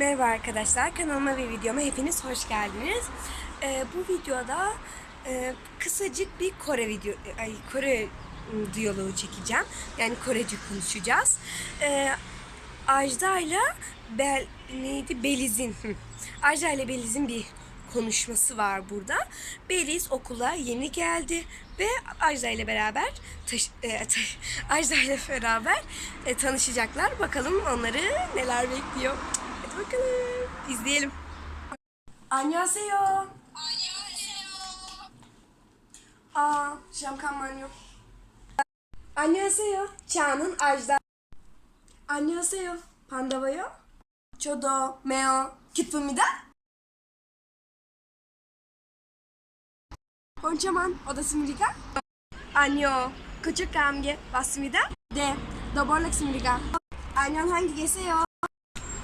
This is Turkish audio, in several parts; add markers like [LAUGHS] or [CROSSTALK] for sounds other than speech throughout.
Merhaba arkadaşlar, kanalıma ve videoma hepiniz hoş geldiniz. Ee, bu videoda e, kısacık bir Kore video, ay Kore ım, diyaloğu çekeceğim. Yani Korece konuşacağız. Ee, Ajda ile Bel, neydi? Beliz'in. Ajda ile Beliz'in bir konuşması var burada. Beliz okula yeni geldi ve Ajda ile beraber taş, e, taş- [LAUGHS] Ajda ile beraber e, tanışacaklar. Bakalım onları neler bekliyor. Bakalım. İzleyelim. Annyeonghaseyo. Annyeonghaseyo. Aa, şamkan manyo. Annyeonghaseyo. Çağ'ın ajda. Annyeonghaseyo. Pandavayo. Çodo, meo, kitfumida. Konçaman, odası mülika. Anyo, küçük kamge, basmida. De, doborlak simriga. Anyon hangi geseyo?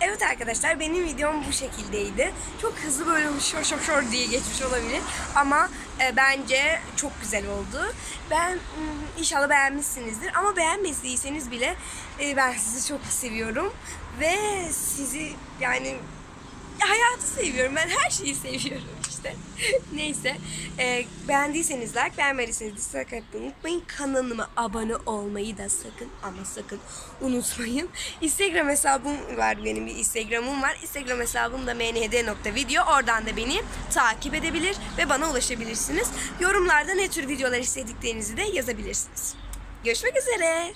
Evet arkadaşlar benim videom bu şekildeydi. Çok hızlı böyle şor şor şor diye geçmiş olabilir ama e, bence çok güzel oldu. Ben mm, inşallah beğenmişsinizdir ama beğenmediyseniz bile e, ben sizi çok seviyorum ve sizi yani hayatı seviyorum. Ben her şeyi seviyorum işte. [LAUGHS] Neyse. E, beğendiyseniz like, beğenmediyseniz dislike atmayı unutmayın. Kanalıma abone olmayı da sakın ama sakın unutmayın. Instagram hesabım var benim bir Instagram'ım var. Instagram hesabım da mnd.video. Oradan da beni takip edebilir ve bana ulaşabilirsiniz. Yorumlarda ne tür videolar istediklerinizi de yazabilirsiniz. Görüşmek üzere.